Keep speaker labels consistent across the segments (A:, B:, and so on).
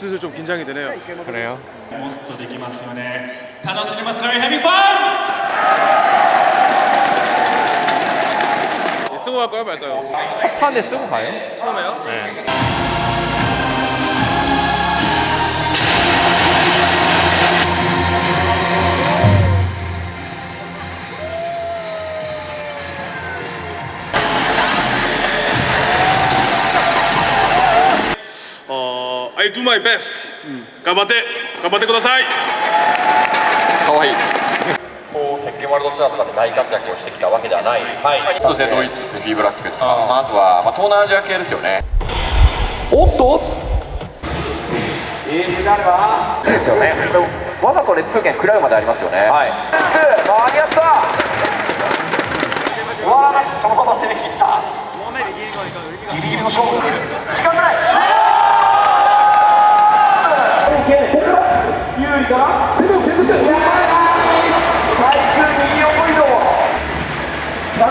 A: 슬슬 좀 긴장이 되네요.
B: 그래요?
C: もっとできますよね楽しんでますか Are you having fun?
A: 예, 쓰고 갈까요, 말까요?
B: 첫 판에 쓰고 가요?
A: 처음에요?
B: 네.
A: I do my best. 頑張って頑張ってください。
D: かわいい。こう鉄拳ワールドツアーとかで大活躍をしてきたわけではない、そうですねドイツセフィーブラックとか。まあ、あとは、まあ、東南アジア系ですよね。
E: おっと？ですよね。わざとレッド風券食らうまでありますよね。はい。間に合ったか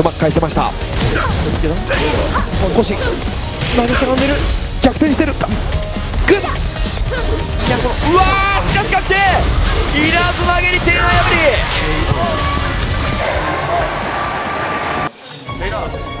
F: うまく返せました。腰投げしゃがんでる。逆転してる。グッ！うわーしかしかって稲妻蹴り手の破り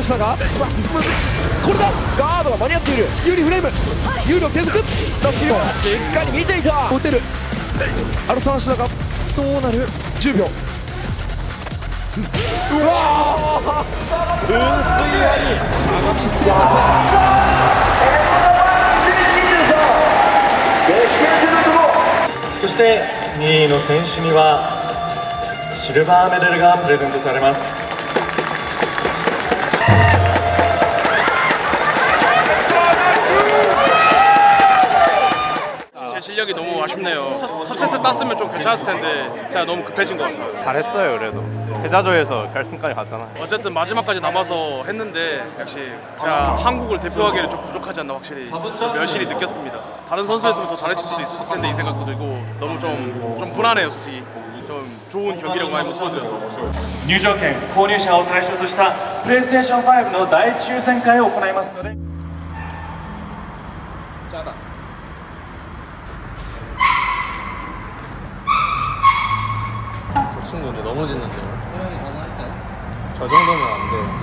F: ンスだがこれだ。ガードが間に合っている。有利フレーム。有利を継続。しっかり見ていた。打てる。アルサンシダがどうなる？10秒。うわ噴水割り。しゃがみ捨てます
G: そして2位の選手にはシルバーメダルがプレゼントされます。
A: 실력이 너무 아쉽네요. 첫 세트 땄으면 좀 괜찮았을 텐데 제가 너무 급해진 것 같아요.
B: 잘했어요 그래도. 패자조에서 결승까지 갔잖아요.
A: 어쨌든 마지막까지 남아서 했는데 역시 제가 한국을 대표하기에는 좀 부족하지 않나 확실히 좀 멸실이 느꼈습니다. 다른 선수였으면 더 잘했을 수도 있었을 텐데 이 생각도 들고 너무 좀, 좀 불안해요 솔직히. 좀 좋은 경기력 많이 못 보여드려서
G: 入場券購入者を対象としたプレイステーション5の大抽選会を行いますので
B: 저 친구인데 너무 짖는데요. 소영이 가능할까요? 저 정도면 안 돼요.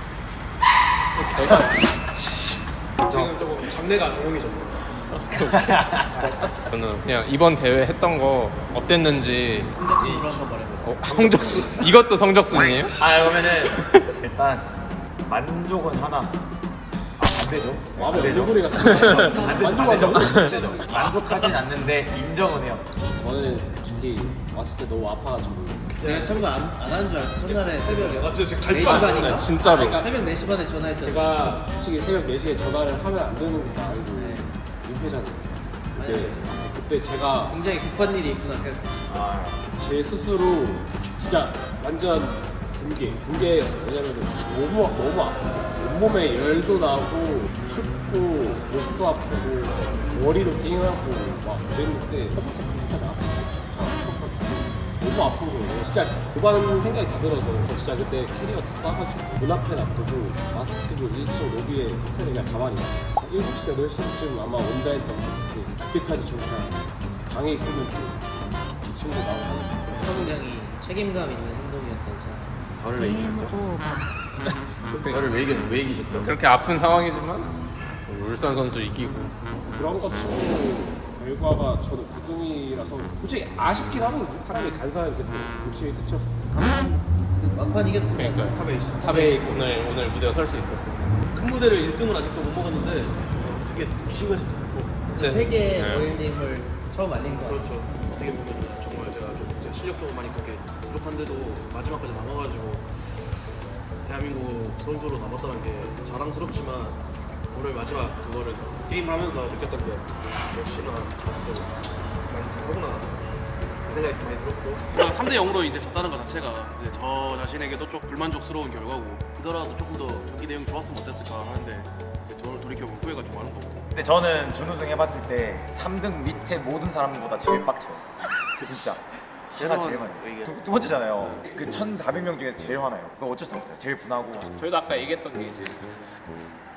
A: 지금 조금 잡내가 조용히 좀
B: 저는 그냥 이번 대회 했던 거 어땠는지. 어, 성적순. 이것도 성적순이에요?
H: 아 그러면은 일단 만족은 하나. 아 반대죠? 반대죠? 소리가 반대죠? 반대죠? 만족하진 않는데 인정은 해요.
I: 저는 솔직히 왔을 때 너무 아파가지고 내가 참가 안, 안 하는 줄 알았어. 첫날에 새벽에. 아, 진짜 4시 반인가?
B: 진짜로.
I: 그러니까 새벽 4시 반에 전화했잖아 제가 솔직히 새벽 4시에 전화를 하면 안 되는 거 알고 민폐잖아요 그때, 그때 제가 굉장히 급한 일이 있구나 생각 제 스스로 진짜 완전 붕괴 붕괴였어 왜냐면 너무 너무 아팠어 온몸에 열도 나고 춥고 목도 아프고 머리도 띵하고 막 그랬는데 진짜 나 너무 아프고 진짜 고반 생각이 다 들어서 진짜 그때 캐리어 다 싸가지고 문 앞에 놔두고 마스크 쓰고 1층 로비에 호텔에 그냥 가만히 있어 7시나 10시쯤 아마 온다 했던 것 같아 그때까지 저 그냥 방에 있으면 좀 기침도 나고 하니까
J: 굉장히 책임감 있는 행동이었다고 생각합니다.
H: 저를 왜 이기셨죠? 저를 왜, 이기, 왜 이기셨죠?
B: 그렇게 아픈 상황이지만 울산 선수 이기고.
I: 그런 것 치고 결과가 저는 9등이라서 솔직히 아쉽긴 하거든요 사람이 간사한 그때 욕심이 끝이었어
J: 그 막판 이겼으면
B: 그러니까 탑에 오늘 오늘 무대에 설 수 있었어.
A: 큰 무대를 1등은 아직도 못 먹었는데 어떻게 기분이
B: 네.
J: 세계
B: 네.
J: 모임님을 처음 알린 거.
A: 그렇죠. 어떻게 보면 정말 제가 좀 이제 실력적으로 많이 그렇게 부족한데도 마지막까지 남아가지고 대한민국 선수로 남았다는 게 자랑스럽지만 오늘 마지막 그거를 게임을 하면서 느꼈던 게 역시나 저도 많이 부족하구나 그 생각이 많이 들었고 제가 3대 0으로 이제 졌다는 것 자체가 이제 저 자신에게도 좀 불만족스러운 결과고 그더라도 조금 더 경기 내용이 좋았으면 어땠을까 하는데 저를 돌이켜보면 후회가 좀 많은 것 같아요
H: 근데 저는 준우승 해봤을 때 3등 밑에 모든 사람들보다 제일 빡쳐요. 진짜. 제가 제일 많이. 두, 두 번째잖아요. 그 1,400명 중에서 제일 화나요. 그거 어쩔 수 없어요. 제일 분하고.
B: 저희도 아까 얘기했던 게 이제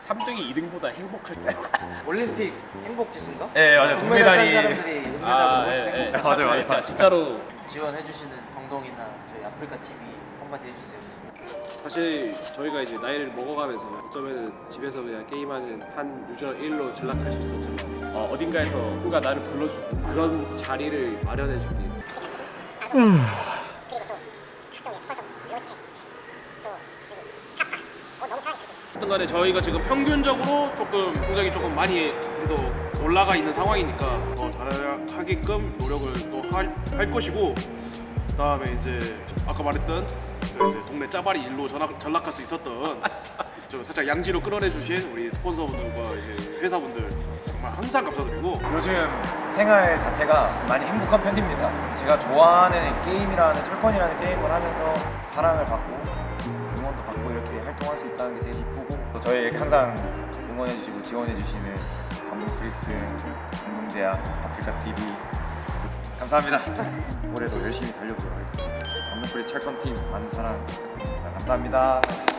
B: 3등이 2등보다 행복할 때.
J: 올림픽 행복 지수인가?
H: 예, 맞아요. 동메달이.
J: 사람들이 은메달
B: 아, 예, 예.
J: 행복
H: 맞아요, 맞아요.
B: 진짜 진짜로
J: 지원해주시는 방동이나 저희 아프리카 TV 한마디 해주세요.
I: 사실 저희가 이제 나이를 먹어가면서 어쩌면 집에서 그냥 게임하는 한 유저 1로 전락할 수 있었지만 어, 어딘가에서 누가 나를 불러주고 그런 자리를 마련해주기
A: 어떤 간에 저희가 지금 평균적으로 조금 굉장히 조금 많이 계속 올라가 있는 상황이니까 더 잘하게끔 노력을 또 할 것이고 그다음에 이제 아까 말했던 그 동네 짜바리 일로 전학, 전락할 수 있었던 좀 살짝 양지로 끌어내 주신 우리 스폰서분들과 이제 회사분들 정말 항상 감사드리고
H: 요즘 생활 자체가 많이 행복한 편입니다. 제가 좋아하는 게임이라는 철권이라는 게임을 하면서 사랑을 받고 응원도 받고 이렇게 활동할 수 있다는 게 되게 기쁘고 또 저희 이렇게 항상 응원해주시고 지원해주시는 감독 프릭스, 운동제약, 아프리카 TV 감사합니다. 올해도 열심히 달려보도록 하겠습니다. 프릭스 철권팀 많은 사랑 부탁드립니다. 감사합니다.